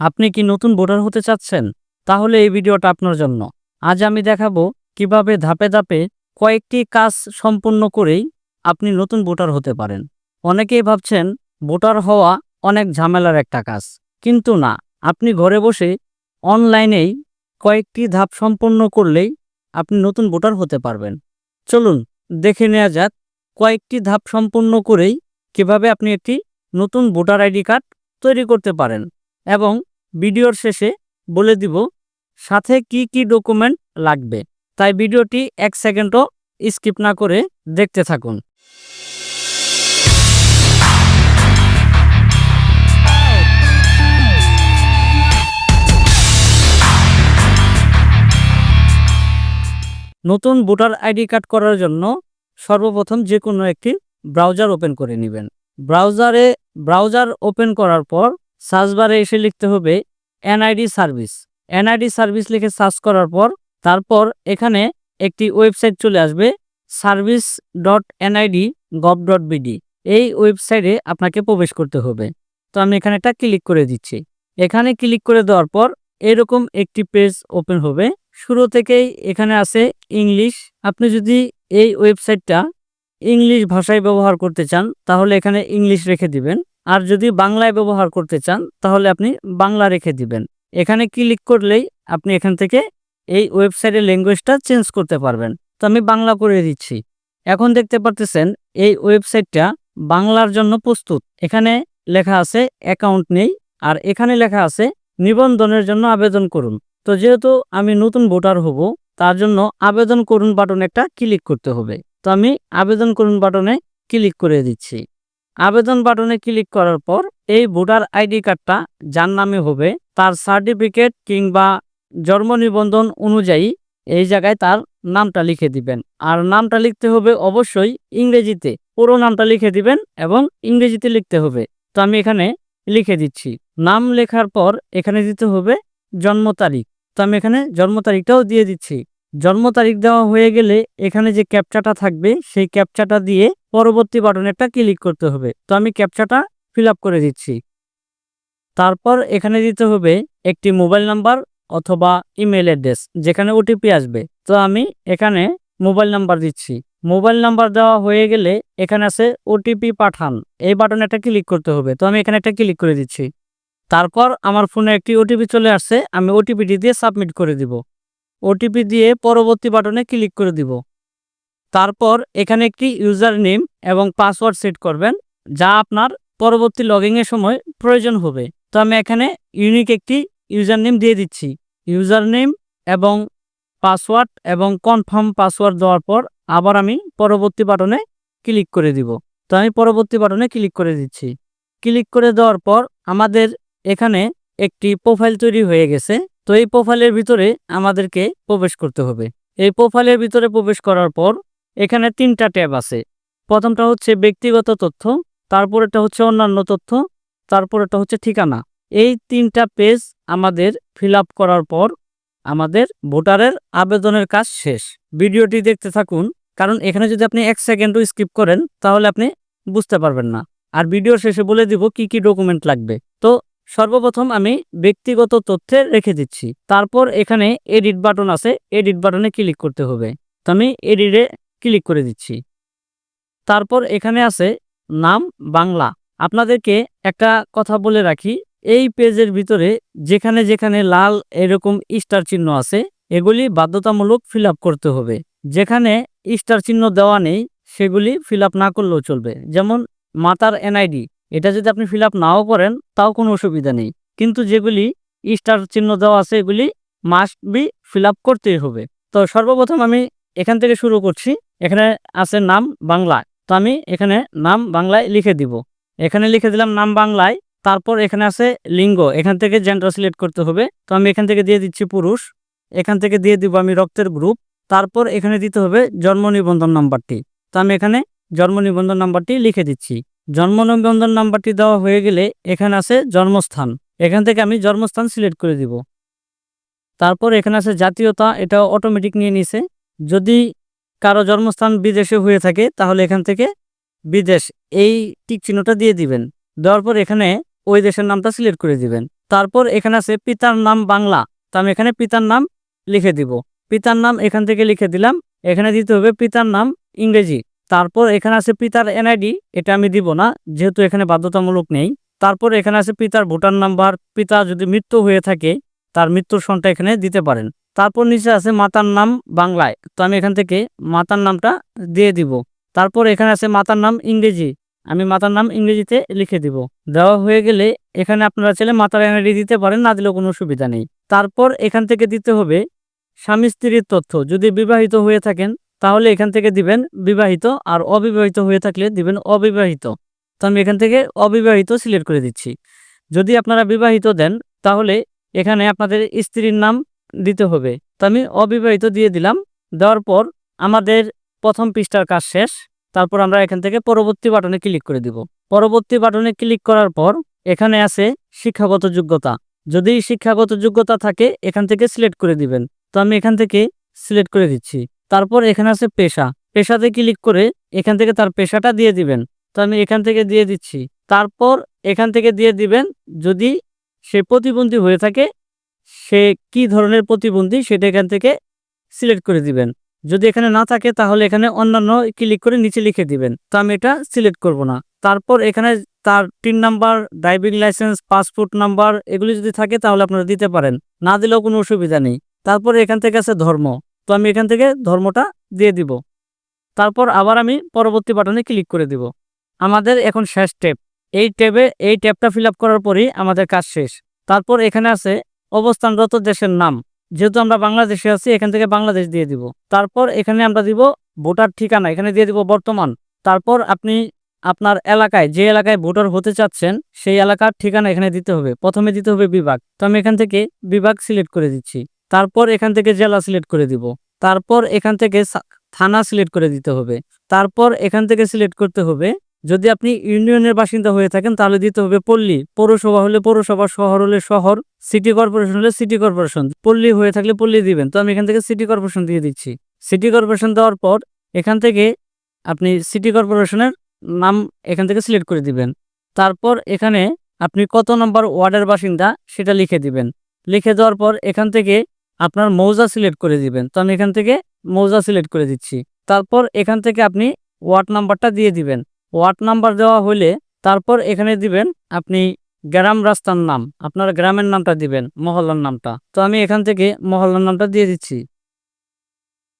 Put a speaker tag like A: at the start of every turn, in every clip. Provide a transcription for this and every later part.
A: আপনি কি নতুন ভোটার হতে চাচ্ছেন? তাহলে এই ভিডিওটা আপনার জন্য। আজ আমি দেখাবো কীভাবে ধাপে ধাপে কয়েকটি কাজ সম্পূর্ণ করেই আপনি নতুন ভোটার হতে পারেন। অনেকেই ভাবছেন, ভোটার হওয়া অনেক ঝামেলার একটা কাজ। কিন্তু না, আপনি ঘরে বসে অনলাইনেই কয়েকটি ধাপ সম্পন্ন করলেই আপনি নতুন ভোটার হতে পারবেন। চলুন, দেখে নেওয়া যাক কয়েকটি ধাপ সম্পন্ন করেই কীভাবে আপনি একটি নতুন ভোটার আইডি কার্ড তৈরি করতে পারেন। এবং ভিডিওর শেষে বলে দিব সাথে কি কি ডকুমেন্ট লাগবে। তাই ভিডিওটি এক সেকেন্ডও স্কিপ না করে দেখতে থাকুন। নতুন ভোটার আইডি কার্ড করার জন্য সর্বপ্রথম যে কোনো একটি ব্রাউজার ওপেন করে নেবেন। ব্রাউজারে, ব্রাউজার ওপেন করার পর সার্চ বারে এসে লিখতে হবে এনআইডি সার্ভিস। এনআইডি সার্ভিস লিখে সার্চ করার পর, তারপর এখানে একটি ওয়েবসাইট চলে আসবে service dot NID gov dot BD এই ওয়েবসাইটে আপনাকে প্রবেশ করতে হবে। তো আমি এখানে একটা ক্লিক করে দিচ্ছি। এখানে ক্লিক করে দেওয়ার পর এরকম একটি পেজ ওপেন হবে। শুরু থেকেই এখানে আছে ইংলিশ। আপনি যদি এই ওয়েবসাইটটা ইংলিশ ভাষায় ব্যবহার করতে চান, তাহলে এখানে ইংলিশ রেখে দিবেন। আর যদি বাংলায় ব্যবহার করতে চান, তাহলে আপনি বাংলা রেখে দিবেন। এখানে ক্লিক করলেই আপনি এখান থেকে এই ওয়েবসাইটের ল্যাঙ্গুয়েজটা চেঞ্জ করতে পারবেন। তো আমি বাংলা করে দিচ্ছি। এখন দেখতে পারতেছেন, এই ওয়েবসাইটটা বাংলার জন্য প্রস্তুত। এখানে লেখা আছে অ্যাকাউন্ট নেই, আর এখানে লেখা আছে নিবন্ধনের জন্য আবেদন করুন। তো যেহেতু আমি নতুন ভোটার হব, তার জন্য আবেদন করুন বাটনে একটা ক্লিক করতে হবে। তো আমি আবেদন করুন বাটনে ক্লিক করে দিচ্ছি। আবেদন বাটনে ক্লিক করার পর এই ভোটার আইডি কার্ডটা যার নামে হবে, তার সার্টিফিকেট কিংবা জন্ম নিবন্ধন অনুযায়ী এই জায়গায় তার নামটা লিখে দিবেন। আর নামটা লিখতে হবে অবশ্যই ইংরেজিতে। পুরো নামটা লিখে দিবেন এবং ইংরেজিতে লিখতে হবে। তো আমি এখানে লিখে দিচ্ছি। নাম লেখার পর এখানে দিতে হবে জন্ম তারিখ। তো আমি এখানে জন্ম তারিখটাও দিয়ে দিচ্ছি। জন্ম তারিখ দেওয়া হয়ে গেলে এখানে যে ক্যাপচাটা থাকবে, সেই ক্যাপচাটা দিয়ে পরবর্তী বাটনে একটা ক্লিক করতে হবে। তো আমি ক্যাপচাটা ফিল করে দিচ্ছি। তারপর এখানে দিতে হবে একটি মোবাইল নাম্বার অথবা ইমেল অ্যাড্রেস, যেখানে ওটিপি আসবে। তো আমি এখানে মোবাইল নাম্বার দিচ্ছি। মোবাইল নাম্বার দেওয়া হয়ে গেলে এখানে আছে ওটিপি পাঠান। এই বাটনে একটা ক্লিক করতে হবে। তো আমি এখানে একটা ক্লিক করে দিচ্ছি। তারপর আমার ফোনে একটি ওটিপি চলে আসছে, আমি ওটিপিটি দিয়ে সাবমিট করে দিব। ওটিপি দিয়ে পরবর্তী বাটনে ক্লিক করে দিব। তারপর এখানে একটি ইউজার নেম এবং পাসওয়ার্ড সেট করবেন, যা আপনার পরবর্তী লগিংয়ের সময় প্রয়োজন হবে। তো আমি এখানে ইউনিক একটি ইউজার নেম দিয়ে দিচ্ছি। ইউজার নেম এবং পাসওয়ার্ড এবং কনফার্ম পাসওয়ার্ড দেওয়ার পর আবার আমি পরবর্তী বাটনে ক্লিক করে দিব। তো আমি পরবর্তী বাটনে ক্লিক করে দিচ্ছি। ক্লিক করে দেওয়ার পর আমাদের এখানে একটি প্রোফাইল তৈরি হয়ে গেছে। তো এই প্রোফাইলের ভিতরে আমাদেরকে প্রবেশ করতে হবে। এই প্রোফাইলের ভিতরে প্রবেশ করার পর এখানে তিনটা ট্যাব আছে। প্রথমটা হচ্ছে ব্যক্তিগত তথ্য তারপরেটা হচ্ছে অন্যান্য তথ্য তারপরেটা হচ্ছে ঠিকানা। এই তিনটা পেজ আমাদের ফিল করার পর আমাদের ভোটারের আবেদনের কাজ শেষ। ভিডিওটি দেখতে থাকুন, কারণ এখানে যদি আপনি এক সেকেন্ডও স্কিপ করেন, তাহলে আপনি বুঝতে পারবেন না। আর ভিডিও শেষে বলে দিব কি কি ডকুমেন্ট লাগবে। তো সর্বপ্রথম আমি ব্যক্তিগত তথ্যে রেখে দিচ্ছি। তারপর এখানে এডিট বাটন আছে এডিট বাটনে ক্লিক করতে হবে। তো আমি এডিটে ক্লিক করে দিচ্ছি। তারপর এখানে আছে নাম বাংলা। আপনাদেরকে একটা কথা বলে রাখি, এই পেজের ভিতরে যেখানে যেখানে লাল এরকম স্টার চিহ্ন আছে, এগুলি বাধ্যতামূলক ফিল করতে হবে। যেখানে স্টার চিহ্ন দেওয়া নেই, সেগুলি ফিল না করলেও চলবে। যেমন মাতার এনআইডি এটা যদি আপনি ফিল নাও করেন, তাও কোনো অসুবিধা নেই। কিন্তু যেগুলি স্টার চিহ্ন দেওয়া আছে, এগুলি মাস্ট বি ফিল করতেই হবে। তো সর্বপ্রথম আমি এখান থেকে শুরু করছি। এখানে আছে নাম বাংলায় তো আমি এখানে নাম বাংলায় লিখে দিব। এখানে লিখে দিলাম নাম বাংলায়। তারপর এখানে আছে লিঙ্গ। এখান থেকে জেন্ডার সিলেক্ট করতে হবে। তো আমি এখান থেকে দিয়ে দিচ্ছি পুরুষ। এখান থেকে দিয়ে দিব আমি রক্তের গ্রুপ তারপর এখানে দিতে হবে জন্ম নিবন্ধন নাম্বারটি। তো আমি এখানে জন্ম নিবন্ধন নাম্বারটি লিখে দিচ্ছি। জন্ম নিবন্ধন নাম্বারটি দেওয়া হয়ে গেলে এখানে আছে জন্মস্থান। এখান থেকে আমি জন্মস্থান সিলেক্ট করে দিব। তারপর এখানে আছে জাতীয়তা, এটা অটোমেটিক নিয়ে নিছে। যদি কারও জন্মস্থান বিদেশে হয়ে থাকে, তাহলে এখান থেকে বিদেশ, এই টিক চিহ্নটা দিয়ে দিবেন। দেওয়ার পর এখানে ওই দেশের নামটা সিলেক্ট করে দিবেন। তারপর এখানে আছে পিতার নাম বাংলা, তো আমি এখানে পিতার নাম লিখে দিব। পিতার নাম এখান থেকে লিখে দিলাম, এখানে দিতে হবে পিতার নাম ইংরেজি। তারপর এখানে আছে পিতার এনআইডি এটা আমি দিব না, যেহেতু এখানে বাধ্যতামূলক নেই। তারপর এখানে আছে পিতার ভোটার নাম্বার, পিতা যদি মৃত্যু হয়ে থাকে, তার মৃত্যুর সনটা এখানে দিতে পারেন। তারপর নিচে আছে মাতার নাম বাংলায়, তো আমি এখান থেকে মাতার নামটা দিয়ে দিব। তারপর এখানে আছে মাতার নাম ইংরেজি, আমি মাতার নাম ইংরেজিতে লিখে দিব। দেওয়া হয়ে গেলে এখানে আপনারা ছেলে মাতার এনআইডি দিতে পারেন, না দিলেও কোনো সুবিধা নেই। তারপর এখান থেকে দিতে হবে স্বামী স্ত্রীর তথ্য। যদি বিবাহিত হয়ে থাকেন তাহলে এখান থেকে দিবেন বিবাহিত আর অবিবাহিত হয়ে থাকলে দিবেন অবিবাহিত। তো আমি এখান থেকে অবিবাহিত সিলেক্ট করে দিচ্ছি। যদি আপনারা বিবাহিত দেন, তাহলে এখানে আপনাদের স্ত্রীর নাম দিতে হবে। তো আমি অবিবাহিত দিয়ে দিলাম। দেওয়ার পর আমাদের প্রথম পৃষ্ঠার কাজ শেষ। তারপর আমরা এখান থেকে পরবর্তী বাটনে ক্লিক করে দিব। পরবর্তী বাটনে ক্লিক করার পর এখানে আছে শিক্ষাগত যোগ্যতা। যদি শিক্ষাগত যোগ্যতা থাকে, এখান থেকে সিলেক্ট করে দিবেন। তো আমি এখান থেকে সিলেক্ট করে দিচ্ছি। তারপর এখানে আছে পেশা। পেশাতে ক্লিক করে এখান থেকে তার পেশাটা দিয়ে দিবেন। তো আমি এখান থেকে দিয়ে দিচ্ছি। তারপর এখান থেকে দিয়ে দিবেন যদি সে প্রতিবন্ধী হয়ে থাকে, সে কি ধরনের প্রতিবন্ধী সেটা এখান থেকে সিলেক্ট করে দিবেন। যদি এখানে না থাকে তাহলে এখানে অন্যান্য ক্লিক করে নিচে লিখে দিবেন। তো আমি এটা সিলেক্ট করব না। তারপর এখানে তার তিন number driving licence passport number এগুলি যদি থাকে তাহলে আপনারা দিতে পারেন। না দিলেও কোনো অসুবিধা নেই। তারপর এখান থেকে আছে ধর্ম। তো আমি এখান থেকে ধর্মটা দিয়ে দিব। তারপর আবার আমি পরবর্তী বাটনে ক্লিক করে দিব। আমাদের এখন শেষ ট্যাব। এই ট্যাবে, এই ট্যাবটা ফিল আপ করার পরেই আমাদের কাজ শেষ। তারপর এখানে আছে অবস্থানরত দেশের নাম। যেহেতু আমরা বাংলাদেশে আছি, এখান থেকে বাংলাদেশ দিয়ে দিব। তারপর এখানে আমরা দিব ভোটার ঠিকানা। এখানে দিয়ে দিব বর্তমান। তারপর আপনি আপনার এলাকায়, যে এলাকায় ভোটার হতে চাচ্ছেন, সেই এলাকার ঠিকানা এখানে দিতে হবে। প্রথমে দিতে হবে বিভাগ। তো আমি এখান থেকে বিভাগ সিলেক্ট করে দিচ্ছি। তারপর এখান থেকে জেলা সিলেক্ট করে দিব। তারপর এখান থেকে থানা সিলেক্ট করে দিতে হবে। তারপর এখান থেকে সিলেক্ট করতে হবে, যদি আপনি ইউনিয়নের বাসিন্দা হয়ে থাকেন তাহলে দিতে হবে পল্লী। পৌরসভা হলে পৌরসভা, শহর হলে শহর, সিটি কর্পোরেশন হলে সিটি কর্পোরেশন। পল্লী হয়ে থাকলে পল্লী দিবেন। তো আমি এখান থেকে সিটি কর্পোরেশন দিয়ে দিচ্ছি। সিটি কর্পোরেশন দেওয়ার পর এখান থেকে আপনি সিটি কর্পোরেশনের নাম এখান থেকে সিলেক্ট করে দিবেন। তারপর এখানে আপনি কত নম্বর ওয়ার্ডের বাসিন্দা সেটা লিখে দিবেন। লিখে দেওয়ার পর এখান থেকে আপনার মৌজা সিলেক্ট করে দিবেন। তো আমি এখান থেকে মৌজা সিলেক্ট করে দিচ্ছি। তারপর এখান থেকে আপনি ওয়ার্ড নাম্বারটা দিয়ে দিবেন। ওয়ার্ড নাম্বার দেওয়া হলে তারপর এখানে দিবেন আপনি গ্রাম রাস্তার নাম। আপনার গ্রামের নামটা দিবেন, মহল্লার নামটা। তো আমি এখান থেকে মহল্লার নামটা দিয়ে দিচ্ছি।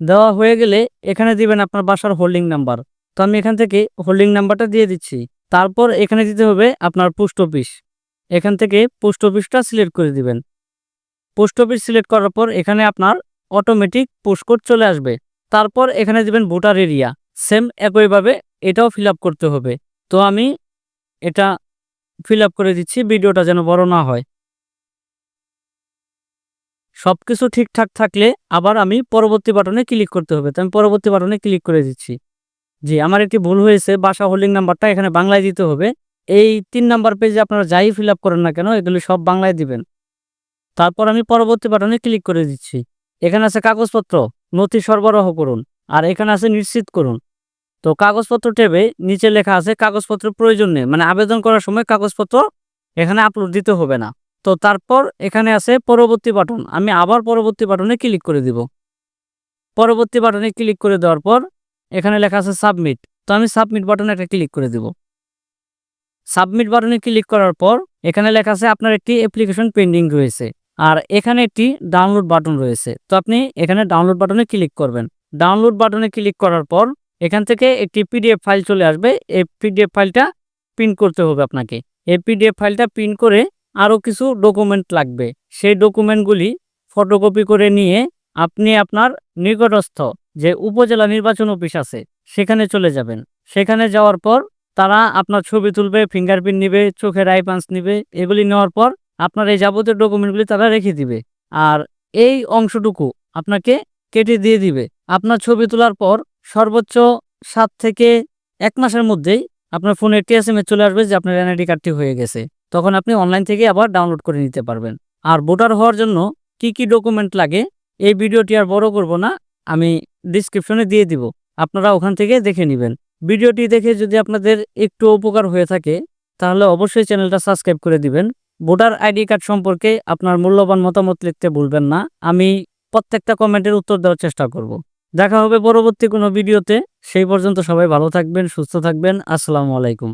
A: দেওয়া হয়ে গেলে এখানে দিবেন আপনার বাসার হোল্ডিং নাম্বার। তো আমি এখান থেকে হোল্ডিং নাম্বারটা দিয়ে দিচ্ছি। তারপর এখানে দিতে হবে আপনার পোস্ট অফিস। এখান থেকে পোস্ট অফিসটা সিলেক্ট করে দিবেন। পোস্ট অফিস সিলেক্ট করার পর এখানে আপনার অটোমেটিক পোস্টকোড চলে আসবে। তারপর এখানে দিবেন ভোটার এরিয়া সেম একইভাবে এটাও ফিল করতে হবে। তো আমি এটা ফিল করে দিচ্ছি, ভিডিওটা যেন বড় না হয়। সব কিছু ঠিকঠাক থাকলে আবার আমি পরবর্তী বাটনে ক্লিক করতে হবে। তো আমি পরবর্তী বাটনে ক্লিক করে দিচ্ছি। জি, আমার একটি ভুল হয়েছে, বাসা হোল্ডিং নাম্বারটা এখানে বাংলায় দিতে হবে। এই তিন নাম্বার পেজে আপনারা যাই ফিল করেন না কেন, এগুলি সব বাংলায় দিবেন। তারপর আমি পরবর্তী বাটনে ক্লিক করে দিচ্ছি। এখানে আছে কাগজপত্র, নথি সরবরাহ করুন, আর এখানে আছে নিশ্চিত করুন। তো কাগজপত্র ট্যাবে নিচে লেখা আছে কাগজপত্র প্রয়োজন নেই মানে আবেদন করার সময় কাগজপত্র এখানে আপলোড দিতে হবে না। তো তারপর এখানে আছে পরবর্তী বাটন, আমি আবার পরবর্তী বাটনে ক্লিক করে দিব। পরবর্তী বাটনে ক্লিক করে দেওয়ার পর এখানে লেখা আছে সাবমিট, তো আমি সাবমিট বাটনে একটা ক্লিক করে দিব। সাবমিট বাটনে ক্লিক করার পর এখানে লেখা আছে আপনার একটি অ্যাপ্লিকেশন পেন্ডিং রয়েছে। আর এখানে একটি ডাউনলোড বাটন রয়েছে। তো আপনি এখানে ডাউনলোড বাটনে ক্লিক করবেন। ডাউনলোড বাটনে ক্লিক করার পর এখান থেকে একটি পিডিএফ ফাইল চলে আসবে। এই পিডিএফ ফাইলটা প্রিন্ট করতে হবে আপনাকে। এই পিডিএফ ফাইলটা প্রিন্ট করে আরও কিছু ডকুমেন্ট লাগবে। সেই ডকুমেন্টগুলি ফটোকপি করে নিয়ে আপনি আপনার নিকটস্থ যে উপজেলা নির্বাচন অফিস আছে, সেখানে চলে যাবেন। সেখানে যাওয়ার পর তারা আপনার ছবি তুলবে ফিঙ্গারপ্রিন্ট নিবে, চোখের আই পাঞ্চ নিবে, এগুলি নেওয়ার পর আপনার এই যাবতীয় ডকুমেন্টগুলি তারা রেখে দিবে। আর এই অংশটুকু আপনাকে কেটে দিয়ে দিবে। আপনার ছবি তোলার পর সর্বোচ্চ সাত থেকে এক মাসের মধ্যেই আপনার ফোনে টিএসএমএস চলে আসবে যে আপনার এনআইডি কার্ডটি হয়ে গেছে। তখন আপনি অনলাইন থেকে আবার ডাউনলোড করে নিতে পারবেন। আর ভোটার হওয়ার জন্য কি কি ডকুমেন্ট লাগে এই ভিডিওটি আর বড় করব না, আমি ডিসক্রিপশনে দিয়ে দিব। আপনারা ওখান থেকে দেখে নেবেন। ভিডিওটি দেখে যদি আপনাদের একটু উপকার হয়ে থাকে, তাহলে অবশ্যই চ্যানেলটা সাবস্ক্রাইব করে দিবেন। ভোটার আইডি কার্ড সম্পর্কে আপনার মূল্যবান মতামত লিখতে ভুলবেন না। আমি প্রত্যেকটা কমেন্টের উত্তর দেওয়ার চেষ্টা করব। দেখা হবে পরবর্তী কোনো ভিডিওতে। সেই পর্যন্ত সবাই ভালো থাকবেন, সুস্থ থাকবেন। আসসালামু আলাইকুম।